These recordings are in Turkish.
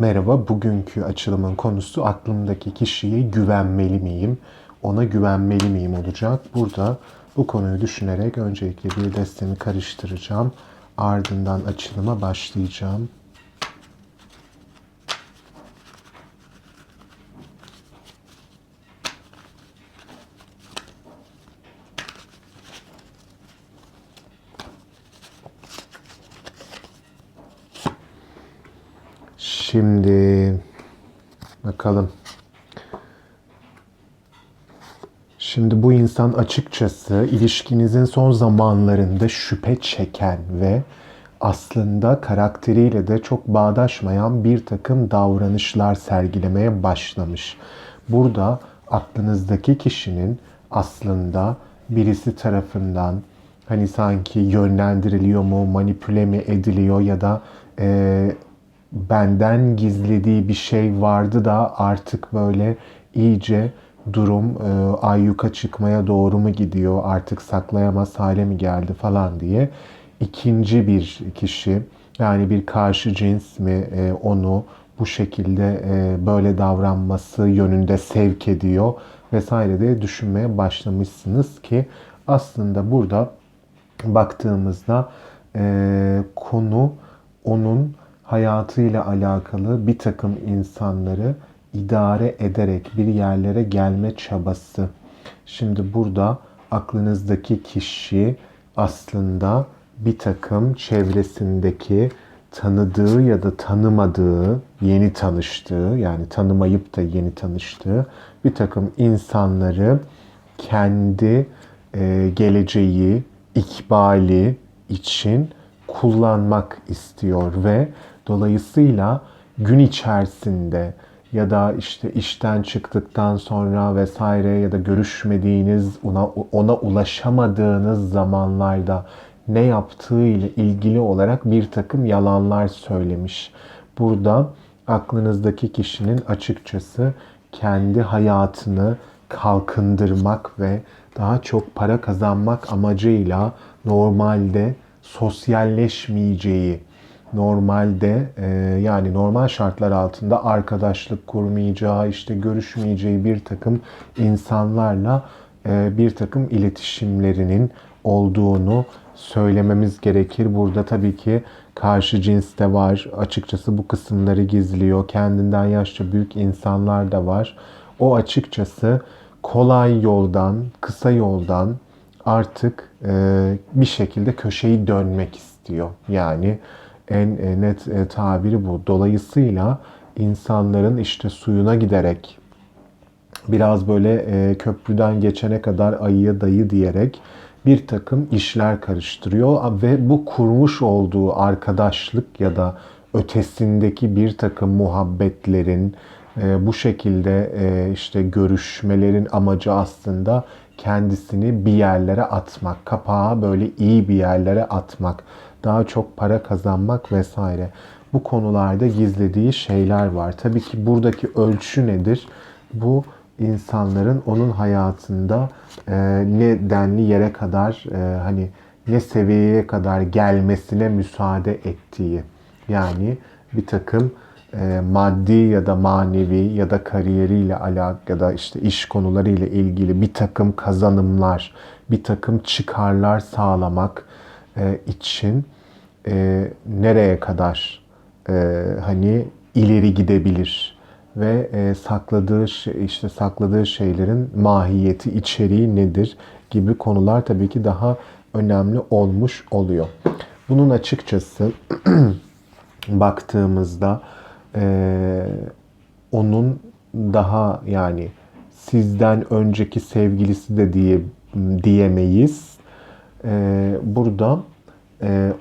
Merhaba, bugünkü açılımın konusu aklımdaki kişiye güvenmeli miyim? Ona güvenmeli miyim olacak. Burada bu konuyu düşünerek öncelikle bir destemi karıştıracağım. Ardından açılıma başlayacağım. Şimdi bakalım. Şimdi bu insan açıkçası ilişkinizin son zamanlarında şüphe çeken ve aslında karakteriyle de çok bağdaşmayan bir takım davranışlar sergilemeye başlamış. Burada aklınızdaki kişinin aslında birisi tarafından hani sanki yönlendiriliyor mu, manipüle mi ediliyor ya da e, benden gizlediği bir şey vardı da artık böyle iyice durum e, ayyuka çıkmaya doğru mu gidiyor? Artık saklayamaz hale mi geldi? falan diye ikinci bir kişi yani bir karşı cins mi e, onu bu şekilde e, böyle davranması yönünde sevk ediyor vesaire diye düşünmeye başlamışsınız ki aslında burada baktığımızda e, konu onun hayatıyla alakalı bir takım insanları idare ederek bir yerlere gelme çabası. Şimdi burada aklınızdaki kişi aslında bir takım çevresindeki tanıdığı ya da tanımadığı, yeni tanıştığı yani tanımayıp da yeni tanıştığı bir takım insanları kendi e, geleceği, ikbali için kullanmak istiyor ve dolayısıyla gün içerisinde ya da işte işten çıktıktan sonra vesaire ya da görüşmediğiniz ona ona ulaşamadığınız zamanlarda ne yaptığı ile ilgili olarak bir takım yalanlar söylemiş. Burada aklınızdaki kişinin açıkçası kendi hayatını kalkındırmak ve daha çok para kazanmak amacıyla normalde sosyalleşmeyeceği, normalde e, yani normal şartlar altında arkadaşlık kurmayacağı, işte görüşmeyeceği bir takım insanlarla e, bir takım iletişimlerinin olduğunu söylememiz gerekir. Burada tabii ki karşı cins de var. Açıkçası bu kısımları gizliyor. Kendinden yaşça büyük insanlar da var. O açıkçası kolay yoldan, kısa yoldan artık e, bir şekilde köşeyi dönmek istiyor. Yani en e, net e, tabiri bu. Dolayısıyla insanların işte suyuna giderek biraz böyle e, köprüden geçene kadar ayıya dayı diyerek bir takım işler karıştırıyor ve bu kurmuş olduğu arkadaşlık ya da ötesindeki bir takım muhabbetlerin bu şekilde işte görüşmelerin amacı aslında kendisini bir yerlere atmak, kapağı böyle iyi bir yerlere atmak, daha çok para kazanmak vesaire. Bu konularda gizlediği şeyler var. Tabii ki buradaki ölçü nedir? Bu insanların onun hayatında e, ne denli yere kadar e, hani ne seviyeye kadar gelmesine müsaade ettiği. Yani bir takım e, maddi ya da manevi ya da kariyeriyle alakalı ya da işte iş konularıyla ilgili bir takım kazanımlar, bir takım çıkarlar sağlamak e, için e, nereye kadar e, hani ileri gidebilir ve e, sakladığı şey, işte sakladığı şeylerin mahiyeti, içeriği nedir gibi konular tabii ki daha önemli olmuş oluyor. Bunun açıkçası baktığımızda e, onun daha yani sizden önceki sevgilisi de diye diyemeyiz. E, burada e,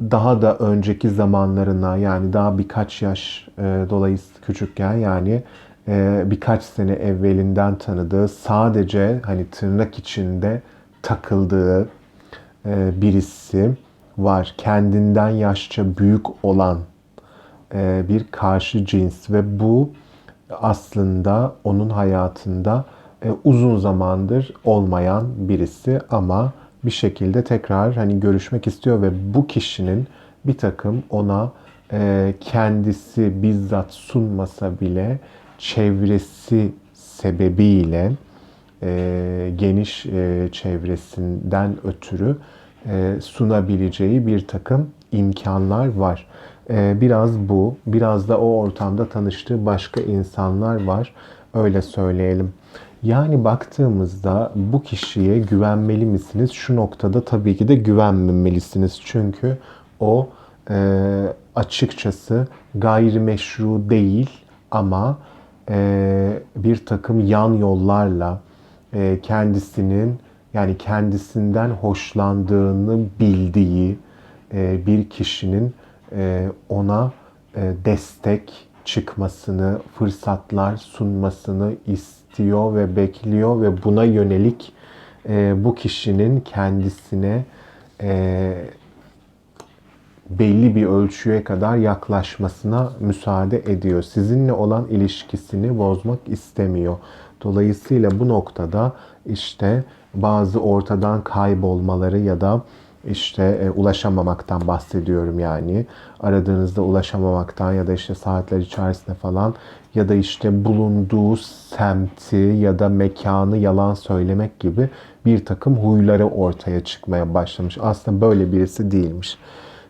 daha da önceki zamanlarına yani daha birkaç yaş e, dolayısıyla küçükken yani e, birkaç sene evvelinden tanıdığı sadece hani tırnak içinde takıldığı e, birisi var. Kendinden yaşça büyük olan e, bir karşı cins ve bu aslında onun hayatında e, uzun zamandır olmayan birisi ama bir şekilde tekrar hani görüşmek istiyor ve bu kişinin bir takım ona e, kendisi bizzat sunmasa bile çevresi sebebiyle e, geniş e, çevresinden ötürü e, sunabileceği bir takım imkanlar var. E, biraz bu, biraz da o ortamda tanıştığı başka insanlar var. Öyle söyleyelim. Yani baktığımızda bu kişiye güvenmeli misiniz? Şu noktada tabii ki de güvenmemelisiniz. Çünkü o e, açıkçası gayrimeşru değil ama e, bir takım yan yollarla e, kendisinin yani kendisinden hoşlandığını bildiği e, bir kişinin e, ona e, destek çıkmasını, fırsatlar sunmasını istiyor ve bekliyor ve buna yönelik e, bu kişinin kendisine e, belli bir ölçüye kadar yaklaşmasına müsaade ediyor. Sizinle olan ilişkisini bozmak istemiyor. Dolayısıyla bu noktada işte bazı ortadan kaybolmaları ya da işte e, ulaşamamaktan bahsediyorum yani. Aradığınızda ulaşamamaktan ya da işte saatler içerisinde falan ya da işte bulunduğu semti ya da mekanı yalan söylemek gibi bir takım huyları ortaya çıkmaya başlamış. Aslında böyle birisi değilmiş.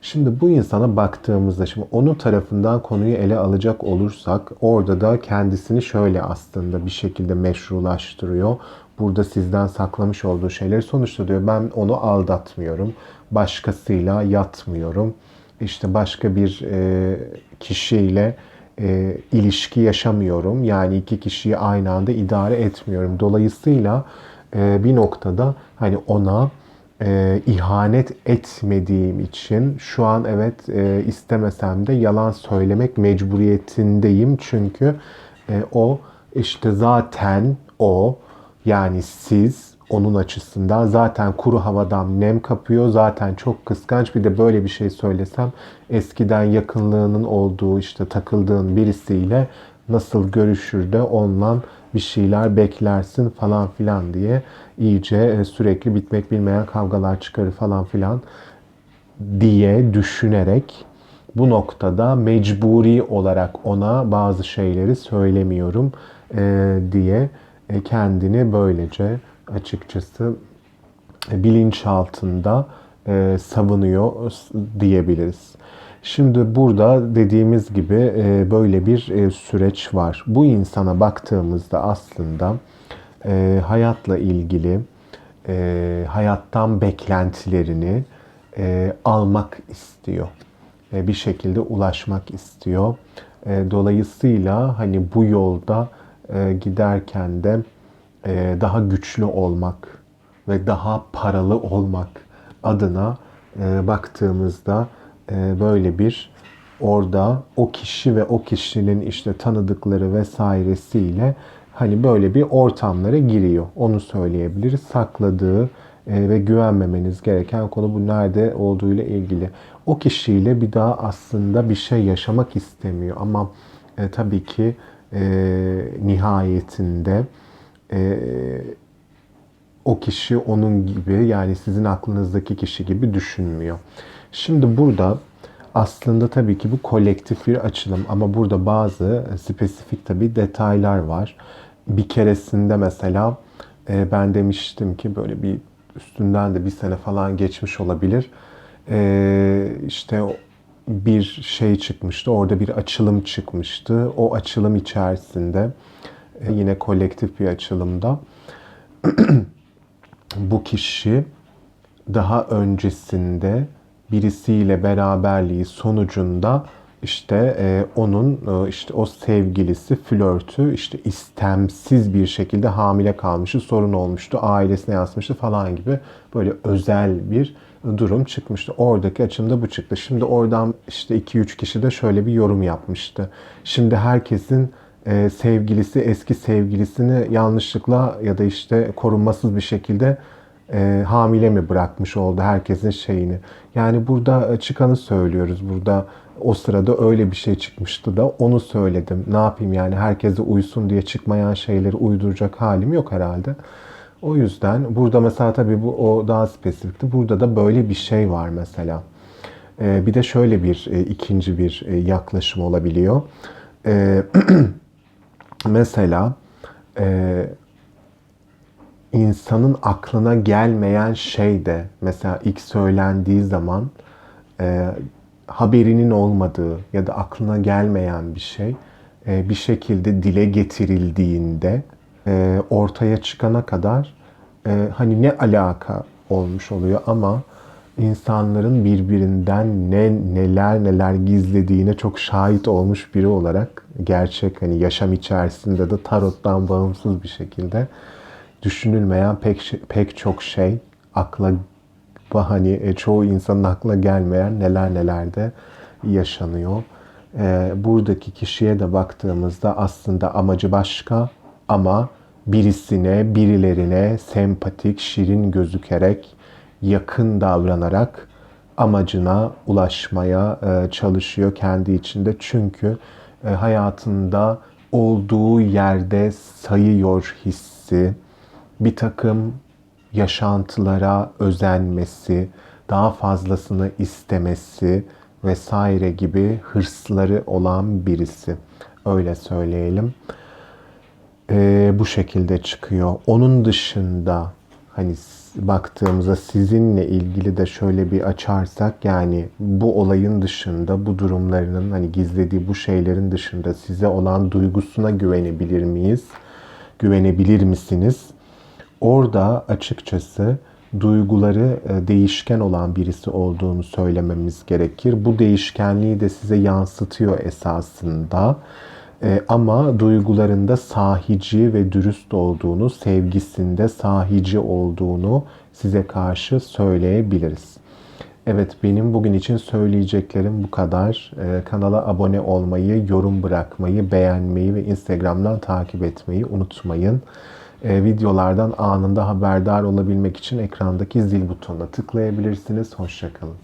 Şimdi bu insana baktığımızda şimdi onun tarafından konuyu ele alacak olursak orada da kendisini şöyle aslında bir şekilde meşrulaştırıyor. Burada sizden saklamış olduğu şeyleri sonuçta diyor ben onu aldatmıyorum. Başkasıyla yatmıyorum. İşte başka bir e, kişiyle e, ilişki yaşamıyorum. Yani iki kişiyi aynı anda idare etmiyorum. Dolayısıyla e, bir noktada hani ona e, ihanet etmediğim için şu an evet e, istemesem de yalan söylemek mecburiyetindeyim. Çünkü e, o işte zaten o yani siz onun açısından zaten kuru havadan nem kapıyor. Zaten çok kıskanç. Bir de böyle bir şey söylesem eskiden yakınlığının olduğu işte takıldığın birisiyle nasıl görüşür de ondan bir şeyler beklersin falan filan diye iyice e, sürekli bitmek bilmeyen kavgalar çıkarır falan filan diye düşünerek bu noktada mecburi olarak ona bazı şeyleri söylemiyorum e, diye e, kendini böylece açıkçası bilinçaltında savunuyor diyebiliriz. Şimdi burada dediğimiz gibi e, böyle bir e, süreç var. Bu insana baktığımızda aslında e, hayatla ilgili hayattan beklentilerini almak istiyor. Bir şekilde ulaşmak istiyor. Dolayısıyla hani bu yolda giderken de daha güçlü olmak ve daha paralı olmak adına baktığımızda böyle bir orada o kişi ve o kişinin işte tanıdıkları vesairesiyle hani böyle bir ortamlara giriyor. Onu söyleyebiliriz. Sakladığı e, ve güvenmemeniz gereken konu bu nerede olduğuyla ilgili. O kişiyle bir daha aslında bir şey yaşamak istemiyor ama e, tabii ki e, nihayetinde e, o kişi onun gibi yani sizin aklınızdaki kişi gibi düşünmüyor. Şimdi burada aslında tabii ki bu kolektif bir açılım ama burada bazı spesifik tabii detaylar var. Bir keresinde mesela e, ben demiştim ki böyle bir üstünden de bir sene falan geçmiş olabilir. E, işte bir şey çıkmıştı. Orada bir açılım çıkmıştı. O açılım içerisinde e, yine kolektif bir açılımda bu kişi daha öncesinde birisiyle beraberliği sonucunda işte e, onun e, işte o sevgilisi flörtü işte istemsiz bir şekilde hamile kalmıştı, sorun olmuştu, ailesine yansımıştı falan gibi böyle özel bir durum çıkmıştı. Oradaki açımda bu çıktı. Şimdi oradan işte 2-3 kişi de şöyle bir yorum yapmıştı. Şimdi herkesin e, sevgilisi eski sevgilisini yanlışlıkla ya da işte korunmasız bir şekilde e, hamile mi bırakmış oldu herkesin şeyini. Yani burada çıkanı söylüyoruz. Burada o sırada öyle bir şey çıkmıştı da onu söyledim. Ne yapayım yani herkese uysun diye çıkmayan şeyleri uyduracak halim yok herhalde. O yüzden burada mesela tabii bu o daha spesifikti. Burada da böyle bir şey var mesela. E, bir de şöyle bir e, ikinci bir e, yaklaşım olabiliyor. E, mesela e, insanın aklına gelmeyen şey de mesela ilk söylendiği zaman e, haberinin olmadığı ya da aklına gelmeyen bir şey e, bir şekilde dile getirildiğinde e, ortaya çıkana kadar e, hani ne alaka olmuş oluyor ama insanların birbirinden ne neler neler gizlediğine çok şahit olmuş biri olarak gerçek hani yaşam içerisinde de tarottan bağımsız bir şekilde düşünülmeyen pek şey- pek çok şey akla hani çoğu insanın aklına gelmeyen neler neler de yaşanıyor. E, buradaki kişiye de baktığımızda aslında amacı başka ama birisine, birilerine sempatik, şirin gözükerek, yakın davranarak amacına ulaşmaya e, çalışıyor kendi içinde. Çünkü e, hayatında olduğu yerde sayıyor hissi, bir takım yaşantılara özenmesi, daha fazlasını istemesi vesaire gibi hırsları olan birisi. Öyle söyleyelim. Ee, bu şekilde çıkıyor. Onun dışında hani baktığımızda sizinle ilgili de şöyle bir açarsak yani bu olayın dışında bu durumlarının hani gizlediği bu şeylerin dışında size olan duygusuna güvenebilir miyiz? Güvenebilir misiniz? Orada açıkçası duyguları e, değişken olan birisi olduğunu söylememiz gerekir. Bu değişkenliği de size yansıtıyor esasında. E, ama duygularında sahici ve dürüst olduğunu, sevgisinde sahici olduğunu size karşı söyleyebiliriz. Evet benim bugün için söyleyeceklerim bu kadar. Ee, kanala abone olmayı, yorum bırakmayı, beğenmeyi ve Instagram'dan takip etmeyi unutmayın. Ee, videolardan anında haberdar olabilmek için ekrandaki zil butonuna tıklayabilirsiniz. Hoşçakalın.